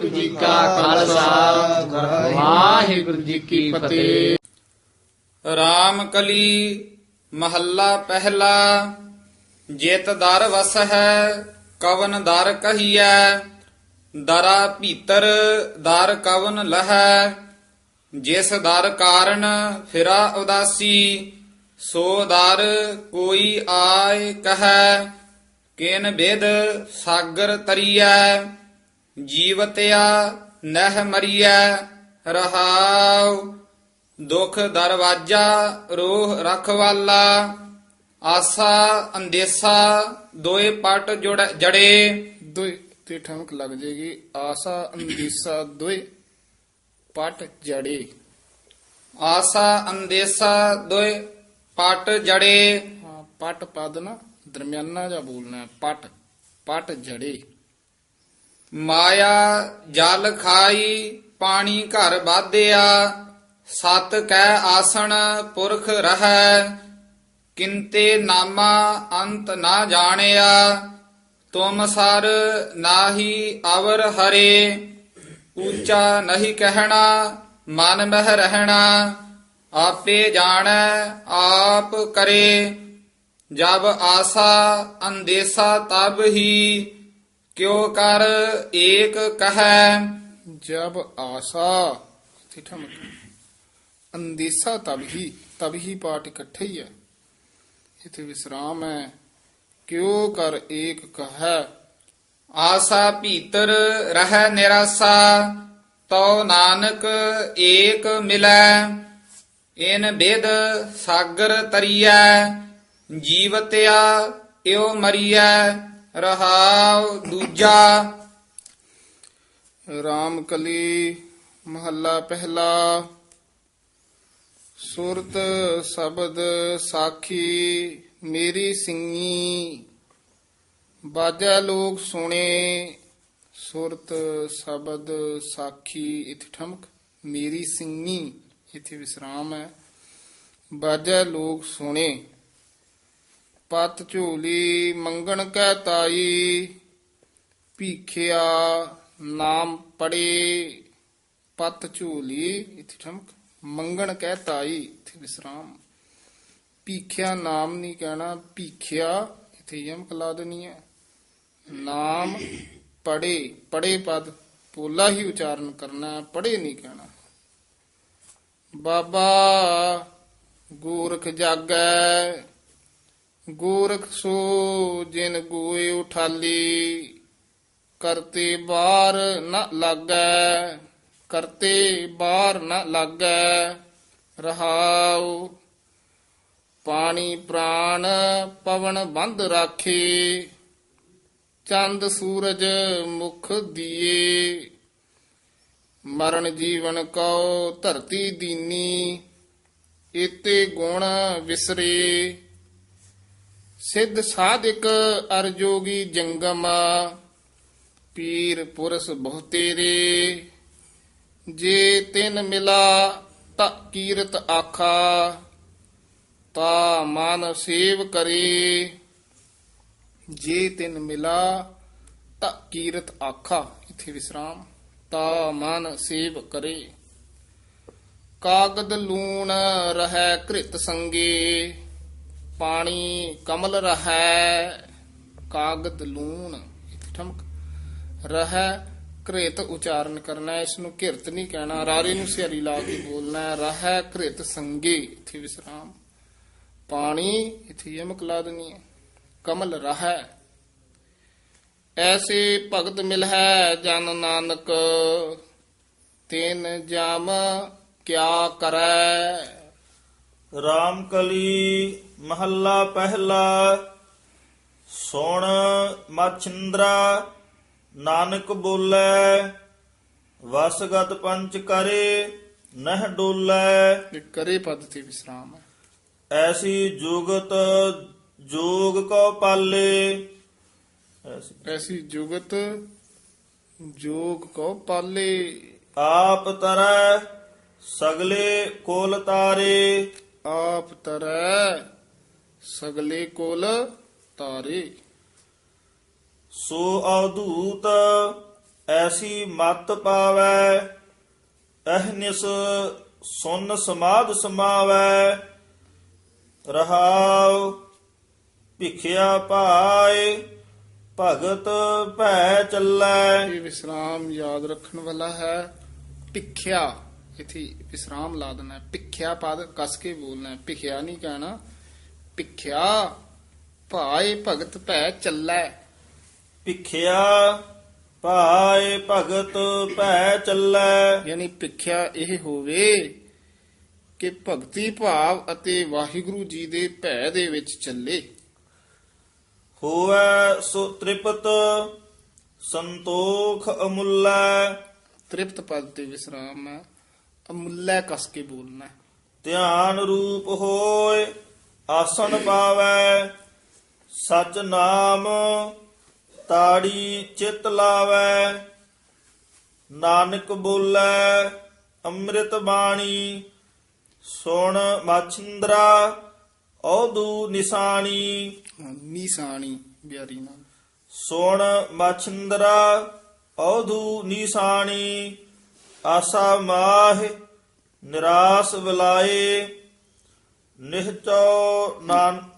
ਵਾਹਿਗੁਰੂ ਜੀ ਕਾ ਖਾਲਸਾ। ਵਾਹਿਗੁਰੂ ਜੀ ਕੀ ਫਤਿਹ। ਰਾਮ ਕਲੀ ਮਹੱਲਾ ਪਹਿਲਾ, ਜਿਤ ਦਰ ਵਸ ਹੈ ਕਵਨ ਦਰ ਕਹੀਐ, ਦਰਾ ਭੀਤਰ ਦਰ ਕਵਨ ਲਹੈ, ਜਿਸ ਦਰ ਕਾਰਨ ਫਿਰਾ ਉਦਾਸੀ, ਸੋ ਦਰ ਕੋਈ ਆਏ ਕਹੈ, ਕਿਨ ਬਿਦ ਸਾਗਰ ਤਰੀਐ। ਜੀਵਤਿਆ ਨਹਿ ਮਰੀਐ ਰਹਾਉ। ਦੁਖ ਦਰਵਾਜਾ ਰੋਹ ਰਖਵਾਲਾ। ਆਸਾ ਅੰਦੇਸਾ ਦੋਏ ਪਟ ਜੁੜ ਦੋਏ ਤੇ ਠਮਕ ਲੱਗ ਜੇਗੀ। ਆਸਾ ਅੰਦੀਸਾ ਦੋਏ ਪਟ ਜੜੇ। ਆਸਾ ਅੰਦੇਸਾ ਦੋਏ ਪਟ ਜੜੇ। ਹਾਂ ਪਟ ਪਦ ਨਾ ਦਰਮਿਆਨਾ ਜਾ ਬੋਲਣਾ ਪਟ ਪਟ ਜੜੇ। ਮਾਇਆ ਜਲ ਖਾਈ ਪਾਣੀ ਘਰ ਬਾਧਿਆ ਸਤ ਕੈ ਆਸਣ ਪੁਰਖ ਰਹੈ, ਕਿੰਤੇ ਨਾਮਾ ਅੰਤ ਨਾ ਜਾਣਿਆ, ਤੁਮ ਸਰ ਨਾਹੀ ਅਵਰ ਹਰੇ ਉੱਚਾ ਨਹੀਂ ਕਹਿਣਾ, ਮਨ ਮਹਿ ਰਹਿਣਾ, ਆਪੇ ਜਾਣੈ, ਆਪ ਕਰੇ, ਜਬ ਆਸਾ ਅੰਦੇਸਾ ਤਬ ਹੀ ਕਿਉ ਕਰ ਏਕ ਕਹੈ, ਜਬ ਆਸਾ। ਤੇ ਠਮਕ ਅੰਦੀਸਾ ਤਬ ਹੀ ਤਬ ਹੀ ਪਾਠ ਇਕੱਠੇ ਹੀ ਹੈ। ਇਥੇ ਵਿਸਰਾਮ ਹੈ। ਕਿਉ ਕਰ ਏਕ ਕਹੈ। ਆਸਾ ਭੀਤਰ ਰਹਿ ਨਿਰਾਸਾ, ਤਉ ਨਾਨਕ ਏਕ ਮਿਲੈ। ਇਨ ਬੇਦ ਸਾਗਰ ਤਰੀਐ, ਜੀਵਤਿਆ ਇਉ ਮਰੀਐ। ਰਹਾਉ ਦੂਜਾ ਰਾਮ ਕਲੀ ਮਹੱਲਾ ਪਹਿਲਾ ਸੁਰਤ ਸ਼ਬਦ ਸਾਖੀ ਮੇਰੀ ਸਿੰਘੀ ਬਾਜਾ ਲੋਕ ਸੁਣੇ ਸੁਰਤ ਸ਼ਬਦ ਸਾਖੀ ਇਥੇ ਠਮਕ ਮੇਰੀ ਸਿੰਘੀ ਇਥੇ ਵਿਸਰਾਮ ਹੈ ਬਾਜਾ ਲੋਕ ਸੁਣੇ ਪਤ ਝੋਲੀ ਮੰਗਣ ਕਹਿ ਤਾਈ, ਭੀਖਿਆ ਨਾਮ ਪੜੇ। ਪਤ ਝੂਲੀ, ਇਥੇ ਠਮਕ, ਮੰਗਣ ਕਹਿ ਤਾਈ, ਇਥੇ ਵਿਸਰਾਮ। ਭੀਖਿਆ ਨਾਮ ਨਹੀਂ ਕਹਿਣਾ, ਭੀਖਿਆ, ਇਥੇ ਯਮਕ ਲਾ ਦੇਣੀ ਹੈ। ਨਾਮ ਪੜੇ ਪੜੇ ਪਦ ਪੋਲਾ ਹੀ ਉਚਾਰਨ ਕਰਨਾ ਹੈ ਪੜੇ ਨਹੀਂ ਕਹਿਣਾ। ਬਾਬਾ ਗੋਰਖ ਜਾਗੈ ਗੋਰਖ ਸੋ ਜਿਨ ਗੋਏ ਉਠਾਲੀ, ਕਰਤੇ ਬਾਰ ਨ ਲਾਗੈ, ਕਰਤੇ ਬਾਰ ਨ ਲਾਗੈ, ਰਹਾਉ ਪਾਣੀ ਪ੍ਰਾਣ ਪਵਨ ਬੰਦ ਰਾਖੇ, ਚੰਦ ਸੂਰਜ ਮੁਖ ਦੀਏ, ਮਰਨ ਜੀਵਨ ਕਉ ਧਰਤੀ ਦੀਨੀ ਇਤੇ ਗੁਣ ਵਿਸਰੇ। ਸਿੱਧ ਸਾਧਿਕ ਅਰਜੋਗੀ ਜੰਗਮ, ਪੀਰ ਪੁਰਸ ਬਹੁ ਜੇ ਤਿਨ ਮਿਲਾ ਤਾ ਕੀਰਤ ਆਖਾ, ਤਾ ਮਨ ਸੇਵ ਕਰੇ। ਜੇ ਤਿਨ ਮਿਲਾ ਤਾ ਕੀਰਤ ਆਖਾ, ਇਥੇ ਵਿਸਰਾਮ, ਤਾ ਮਨ ਸੇਵ ਕਰੇ। ਕਾਗਦ ਲੂਣ ਰਹੈ ਕ੍ਰਿਤ ਸੰਗੇ ਪਾਣੀ ਕਮਲ ਰਹੈ ਕਾਗਦ ਲੂਣ। ਠਮਕ। ਰਹਿ ਘ੍ਰਿਤ ਉਚਾਰਨ ਕਰਨਾ ਹੈ, ਇਸ ਨੂੰ ਘਿਰਤ ਨਹੀਂ ਕਹਿਣਾ। ਰਾਰੇ ਨੂੰ ਸਿਹਰੀ ਲਾ ਕੇ ਬੋਲਣਾ ਹੈ। ਰਹਿ ਘ੍ਰਿਤ ਸੰਗੇ ਇਥੇ ਵਿਸਰਾਮ। ਪਾਣੀ ਇਥੇ ਯਮਕ ਲਾ ਦਨੀ ਕਮਲ ਰਹਿ। ਐਸੇ ਭਗਤ ਮਿਲ ਹੈ ਜਨ ਨਾਨਕ ਤੈਨ ਜਾਮ ਕਿਆ ਕਰੈ। ਰਾਮ ਕਲੀ ਮਹੱਲਾ ਪਹਿਲਾ ਸੁਣ ਮਛੰਦਰਾ ਨਾਨਕ ਬੋਲੇ ਵਸਗਤ ਪੰਚ ਕਰੇ ਨਹਿ ਡੋਲੇ। ਇਹ ਕਰੇ ਪਦ ਤੇ ਵਿਸਰਾਮ ਹੈ। ਐਸੀ ਜੁਗਤ ਜੋਗ ਕੋ ਪਾਲੇ। ਐਸੀ ਐਸੀ ਜੁਗਤ ਜੋਗ ਕੋ ਪਾਲੇ। ਆਪ ਤਰੈ ਸਗਲੇ ਕੋਲ ਤਾਰੇ। ਆਪ ਤਰੈ ਸਗਲੇ ਕੋਲ ਤਾਰੇ ਸੋ ਅਵਧੂਤ ਐਸੀ ਮਤ ਪਾਵੈ ਅਹਨਿਸ ਸੁਨ ਸਮਾਦ ਸਮਾਵੈ। ਰਹਾਉ ਭਿਖਿਆ ਭਾਏ ਭਗਤ ਭੈ ਚੱਲੈ। ਇਹ ਵਿਸਰਾਮ ਯਾਦ ਰੱਖਣ ਵਾਲਾ ਹੈ ਭਿਖਿਆ। ਇਥੇ ਵਿਸਰਾਮ ਲਾ ਦੇਣਾ। ਭਿਖਿਆ ਪਦ ਕਸ ਕੇ ਬੋਲਣਾ। ਭਿਖਿਆ ਨਹੀਂ ਕਹਿਣਾ। ਭਿਖਿਆ ਭਾਏ ਭਗਤ ਭੈ ਚੱਲੈ। ਭਿਖਿਆ ਭਾਏ ਭਗਤ ਭੈ ਚੱਲੈ। ਯਾਨੀ ਭਿਖਿਆ ਇਹ ਹੋਵੇ ਕਿ ਭਗਤੀ ਭਾਵ ਅਤੇ ਵਾਹਿਗੁਰੂ ਜੀ ਦੇ ਭੈ ਦੇ ਵਿੱਚ ਚੱਲੇ। ਹੋਵੈ ਸੋ ਤ੍ਰਿਪਤ ਸੰਤੋਖ ਅਮੁੱਲੈ। ਤ੍ਰਿਪਤ ਪਦ ਤੇ ਵਿਸਰਾਮ ਹੈ। ਅਮੁੱਲੈ ਕਸ ਕੇ ਬੋਲਣਾ ਹੈ। ਧਿਆਨ ਰੂਪ ਹੋਏ ਆਸਣ ਪਾਵੈ ਸਚ ਨਾਮ ਤਾੜੀ ਚਿਤ ਲਾਵੈ। ਨਾਨਕ ਬੋਲੇ ਅੰਮ੍ਰਿਤ ਬਾਣੀ ਸੁਣ ਮਛੰਦਰਾ ਔਦੂ ਨਿਸ਼ਾਨੀ ਹਾਂ, ਨੀਸਾਣੀ ਬਿਆਰੀ ਨਾਲ। ਸੁਣ ਮਛੰਦਰਾ ਔਧੂ ਨੀਸਾਣੀ। ਆਸਾ ਮਾਹ ਨਿਰਾਸ ਵਿਲਾਏ ਨਿਹਚੋ ਨਾਨ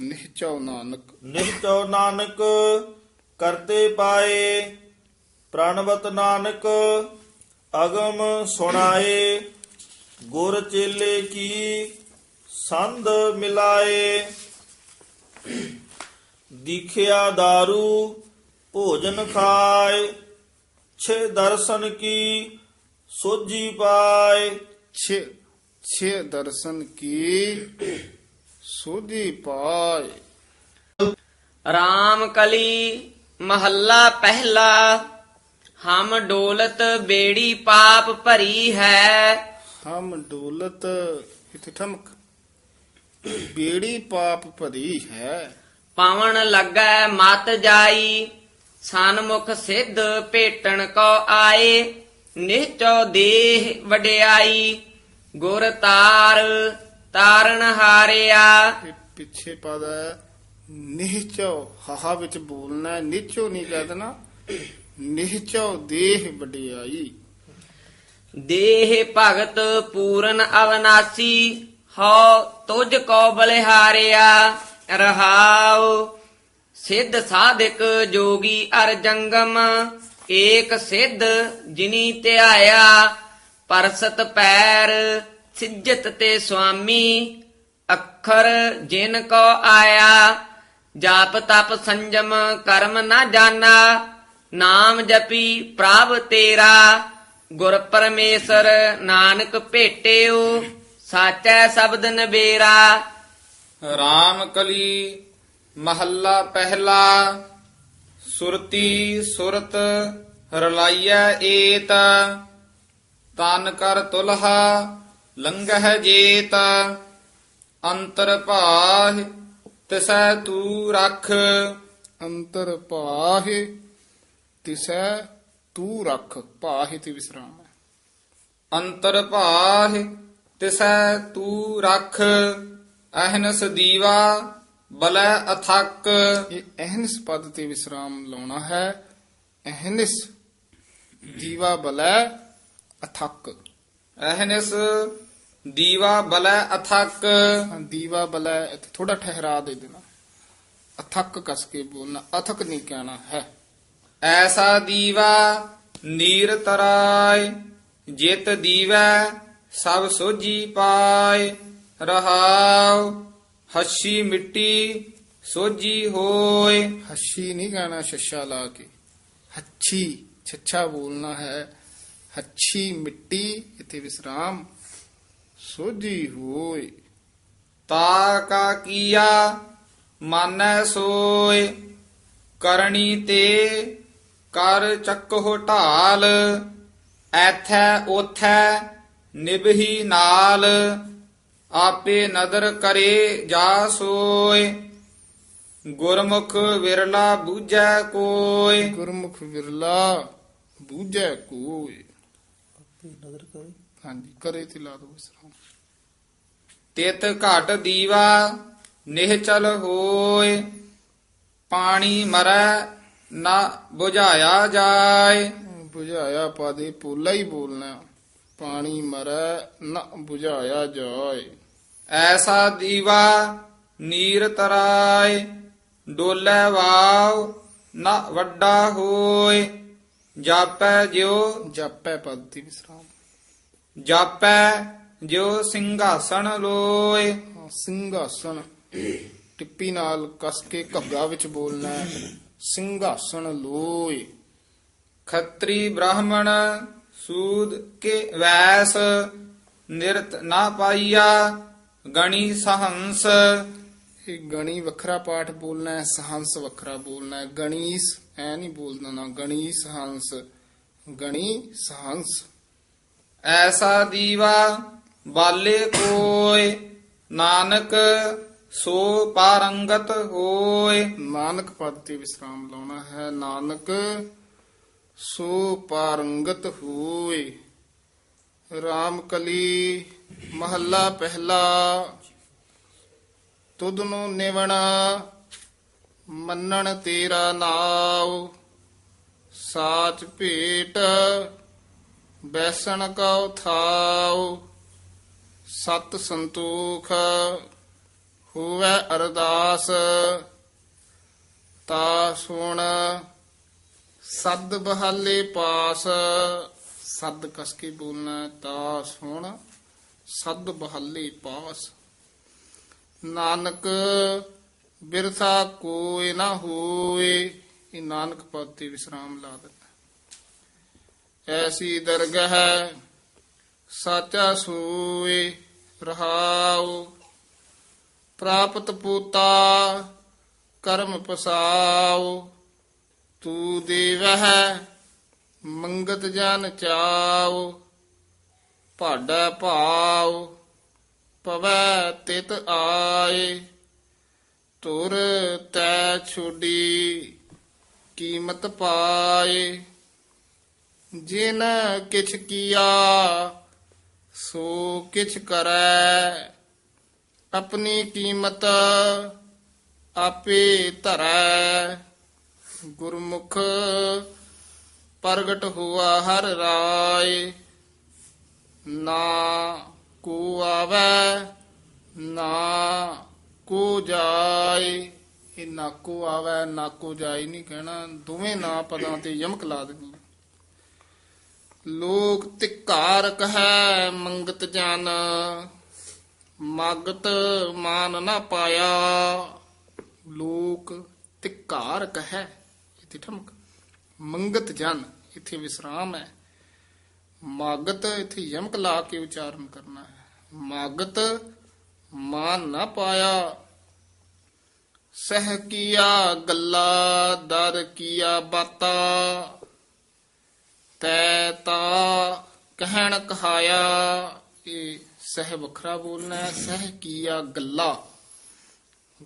ਨਿਹਚਉ ਨਾਨਕ। ਨਿਹਚੋ ਨਾਨਕ ਕਰਤੇ ਪਾਏ ਪ੍ਰਣਵਤ ਨਾਨਕ ਅਗਮ ਸੁਣਾਏ ਗੁਰ ਚੇਲੇ ਕੀ ਸੰਧ ਮਿਲਾਏ। ਦੀਖਿਆ दारू ਭੋਜਨ ਖਾਏ ਛੇ ਦਰਸ਼ਨ ਕੀ ਸੋਜੀ ਪਾਏ। ਛੇ ਛੇ ਦਰਸ਼ਨ ਕੀ ਸੋਧੀ ਪਾਏ। ਰਾਮ ਕਲੀ ਮਹੱਲਾ ਪਹਿਲਾ ਹਮ ਡੋਲਤ ਬੇੜੀ ਪਾਪ ਭਰੀ ਹੈ। ਹਮ ਡੋਲਤ ਇਥੇ ਠਮਕ। ਬੇੜੀ ਪਾਪ ਭਰੀ ਹੈ। ਪਾਵਨ ਲੱਗੈ ਮਤ ਜਾਈ ਸਨਮੁਖ ਸਿੱਧ ਭੇਟਣ ਕੋ ਆਏ ਨਿਹਚੋ ਦੇਹ ਵਡਿਆਈ ਗੁਰ ਤਾਰ ਤਾਰਨ ਹਾਰਿਆ। ਪਿੱਛੇ ਪਦ ਨਿਹਚੋ ਹਾਹਾ ਵਿੱਚ ਬੋਲਣਾ ਨਿਹਚੋ ਨਹੀਂ ਕਹਿ ਦੇਣਾ ਨਿਹਚੋ ਦੇਹ ਵਡਿਆਈ। ਦੇਹ ਭਗਤ ਪੂਰਨ ਅਵਨਾਸੀ ਹਉ ਤੁਝ ਕੋ ਬਲਿਹਾਰਿਆ ਰਹਾਉ ਸਿੱਧ ਸਾਧਕ ਜੋਗੀ ਅਰ ਜੰਗਮ, ਏਕ ਸਿੱਧ ਜਿਨੀ ਧਿਆਇਆ, ਪਰਸਤ ਪੈਰ ਸਿੱਜਤ ਤੇ ਸੁਆਮੀ, ਅੱਖਰ ਜਿਨ ਕੋ ਆਇਆ, ਜਾਪ ਤਪ ਸੰਜਮ ਕਰਮ ਨਾ ਜਾਣਾ, ਨਾਮ ਜਪੀ ਪ੍ਰਭ ਤੇਰਾ, ਗੁਰ ਪਰਮੇਸ਼ਰ ਨਾਨਕ ਭੇਟਿਓ, ਸਾਚੈ ਸ਼ਬਦ ਨਬੇਰਾ ਰਾਮ ਕਲੀ ਮਹੱਲਾ ਪਹਿਲਾ ਸੁਰਤੀ ਸੁਰਤ ਰਲਾਈਐ ਏਤ ਤਨ ਕਰ ਤੁਲਹਾ ਲੰਘਹਿ ਜੇਤ ਅੰਤਰ ਭਾਹ ਤਿਸੈ ਤੂ ਰਖ। ਅੰਤਰ ਪਾਹੇ ਤਿਸੈ ਤੂੰ ਰੱਖ ਪਾਹੇ ਤੇ ਵਿਸਰਾਮ ਅੰਤਰ ਭਾਹ ਤਿਸੈ ਤੂ ਰਖ ਅਹਨਸ ਦੀਵਾ ਬਲੈ ਅਥਕ। ਇਹ ਅਹਨਿਸ ਪਦ ਤੇ ਵਿਸਰਾਮ ਲਾਉਣਾ ਹੈ। ਅਹਨਿਸ ਜੀਵਾ ਬਲੈ ਅਥਕ। ਅਹਨਸ ਦੀਵਾ ਬਲੈ ਅਥਕ। ਦੀਵਾ ਬਲੈ ਇੱਥੇ ਥੋੜਾ ਠਹਿਰਾ ਦੇ ਦੇਣਾ। ਅਥਕ ਕਸ ਕੇ ਬੋਲਣਾ ਅਥਕ ਨਹੀਂ ਕਹਿਣਾ ਹੈ। ਐਸਾ ਦੀਵਾ ਨੀਰ ਤਰਾਏ ਜਿਤ ਦੀਵੈ ਸਭ ਸੋਜੀ ਪਾਏ ਰਹਾਉ। ਹੱਸੀ ਮਿੱਟੀ ਸੋਜੀ ਹੋਏ। ਹੱਛੀ ਨਹੀਂ ਕਹਿਣਾ ਛੱਛਾ ਲਾ ਕੇ। ਹੱਛੀ ਛੱਛਾ ਬੋਲਣਾ ਹੈ। ਹੱਛੀ ਮਿੱਟੀ ਇੱਥੇ ਵਿਸਰਾਮ ਸੋਧੀ ਹੋਏ। ਤਾ ਕਾ ਕੀਆ ਮਾਨੈ ਸੋਏ। ਕਰਨੀ ਤੇ ਕਰ ਚੱਕੋ ਢਾਲ। ਐਥੈ ਉਥੈ ਨਿਭਹੀ ਨਾਲ। ਆਪੇ ਨਦਰ ਕਰੇ ਜਾ ਸੋਏ। ਗੁਰਮੁਖ ਵਿਰਲਾ ਬੂਝੈ ਕੋਇ ਗੁਰਮੁਖ ਵਿਰਲਾ ਬੂਝੈ ਕੋਇ ਆਪੇ ਨਦਰ ਕਰੇ। ਹਾਂਜੀ ਕਰੇ ਤੇ ਲਾ ਦੋ ਵਿਸਰਾਮ। ਤਿਤ ਘਟ ਦੀਵਾ ਨਿਹਚਲ ਹੋਏ। ਪਾਣੀ ਮਰੈ ਨਾ 부ਝਾਇਆ ਜਾਏ। 부ਝਾਇਆ ਪਾਦੇ ਪੋਲਾ ਹੀ ਬੋਲਣਾ। ਪਾਣੀ ਮਰੈ ਨਾ 부ਝਾਇਆ ਜਾਏ। ਐਸਾ ਦੀਵਾ ਨੀਰ ਤਰਾਏ ਡੋਲੇ ਵਾਵ ਨਾ ਵੱਡਾ ਹੋਏ। ਜਾਪੈ ਜਿਉ ਜਾਪੈ ਪਦ ਦੀ ਵਿਸਰਾਮ। ਜਾਪੈ ਜਿਉ ਸਿੰਘਾਸਣ ਲੋਏ। ਸਿੰਘਾਸਣ। ਟਿੱਪੀ ਨਾਲ ਕਸ ਕੇ ਘੱਗਾ ਵਿੱਚ ਬੋਲਣਾ। ਸਿੰਘਾਸਣ ਲੋਏ। ਖੱਤਰੀ ਬ੍ਰਾਹਮਣ ਸੂਦ ਕੇ ਵੈਸ ਨਿਰਤ ਨਾ ਪਾਈਆ। ਗਣੀ ਸਹੰਸ। ਇਹ ਗਣੀ ਵੱਖਰਾ ਪਾਠ ਬੋਲਣਾ ਹੈ ਸਹੰਸ ਵੱਖਰਾ ਬੋਲਣਾ ਹੈ। ਗਣੀਸ ਐ ਨਹੀਂ ਬੋਲਣਾ ਨਾ ਗਣੀ ਸਹੰਸ ਗਣੀ ਸਹੰਸ। ਐਸਾ ਦੀਵਾ ਬਾਲੇ ਕੋਏ ਨਾਨਕ ਸੋ ਪਾਰੰਗਤ ਹੋਏ। ਨਾਨਕ ਪਦ ਤੇ ਵਿਸਰਾਮ ਲਾਉਣਾ ਹੈ ਨਾਨਕ ਸੋ ਪਾਰੰਗਤ ਹੋਏ। ਰਾਮ ਕਲੀ ਮਹੱਲਾ ਪਹਿਲਾ, ਤੁਧ ਨੂੰ ਨਿਵਣਾ, ਮੰਨਣ ਤੇਰਾ ਨਾਉ, ਸਾਚ ਭੇਟ, ਬੈਸਣ ਕਉ ਥਾਉ ਸਤ ਸੰਤੋਖ, ਹੋਵੇ ਅਰਦਾਸ, ਤਾ ਸੁਣ, ਸਦ ਬਹਾਲੇ ਪਾਸ, ਸਦ ਕਸ ਕੇ ਬੋਲਣਾ, ਤਾ ਸੁਣ। ਸਦ ਬਹਾਲੇ ਪਾਸ। ਨਾਨਕ ਬਿਰਥਾ ਕੋਇ ਨਾ ਹੋਏ, ਇਹ ਨਾਨਕ ਪਦ ਤੇ ਵਿਸਰਾਮ ਲਾ ਦਿੱਤਾ। ਐਸੀ ਦਰਗਹ ਸਾਚਾ ਸੋਏ ਰਹਾਉ, ਪ੍ਰਾਪਤ ਪੂਤਾ ਕਰਮ ਪਸਾਉ। ਤੂ ਦੇਵਹਿ ਮੰਗਤ ਜਨ ਚਾਉ ਭਾਡਾ ਭਾਉ ਪਵੈ ਤਿਤ ਆਏ, ਤੁਰ ਤੈ ਛੋਡੀ ਕੀਮਤ ਪਾਏ। ਜਿਨ ਕਿਛ ਕੀਆ, ਸੋ ਕਿਛ ਕਰੈ। ਆਪਣੀ ਕੀਮਤ ਆਪੇ ਧਰੈ। ਗੁਰਮੁਖ ਪ੍ਰਗਟ ਹੁਆ ਹਰ ਰਾਏ। ਨਾ ਕੋ ਆਵੈ, ਨਾ ਕੋ ਜਾਏ। ਇਹ ਨਾ ਕੋ ਆਵੈ, ਨਾ ਕੋ ਜਾਏ ਨਹੀਂ ਕਹਿਣਾ। ਦੋਵੇਂ ਨਾ ਪਦਾਂ ਤੇ ਯਮਕ ਲਾ ਦੇਣੀ ਲੋਕ ਤਿਕਾਰ ਕਹੈ, ਮੰਗਤ ਜਨ। ਮਗਤ ਮਾਨ ਨਾ ਪਾਇਆ। ਲੋਕ ਤਿਕਾਰ ਕਹੈ। ਇਥੇ ਠਮਕ। ਮੰਗਤ ਜਨ, ਇਥੇ ਵਿਸਰਾਮ ਹੈ। ਮਾਗਤ ਇਥੇ ਯਮਕ ਲਾ ਕੇ ਉਚਾਰਨ ਕਰਨਾ ਹੈ ਮਾਗਤ ਮਾਨ ਨਾ ਪਾਇਆ ਸਹਿ ਕੀਆ ਗੱਲਾ ਦਰ ਕੀਆ ਬਾਤਾ ਤੈ ਤਾ ਕਹਿਣ ਕਹਾਇਆ ਇਹ ਸਹਿ ਵੱਖਰਾ ਬੋਲਣਾ ਹੈ ਸਹਿ ਕੀਆ ਗੱਲਾ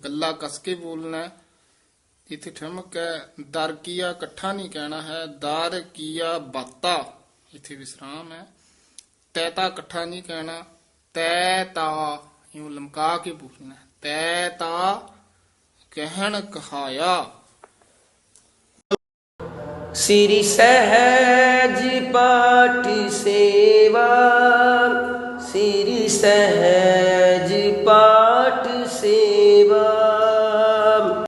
ਗੱਲਾ ਕਸ ਕੇ ਬੋਲਣਾ ਹੈ ਇਥੇ ਠਮਕ ਹੈ ਦਰ ਕੀਆ ਇਕੱਠਾ ਨਹੀਂ ਕਹਿਣਾ ਹੈ ਦਰ ਕੀਆ ਬਾਤਾ ਇੱਥੇ ਵਿਸਰਾਮ ਹੈ। ਤੈ ਤਾ ਇਕੱਠਾ ਨਹੀਂ ਕਹਿਣਾ, ਤੈ ਤਾ ਇਉਂ ਲਮਕਾ ਕੇ ਪੁੱਛਣਾ ਤੈ ਤਾ ਕਹਿਣ ਕਹਾਇਆ। ਸ੍ਰੀ ਸਹਿਜ ਪਾਠ ਸੇਵਾ, ਸ੍ਰੀ ਸਹਿਜ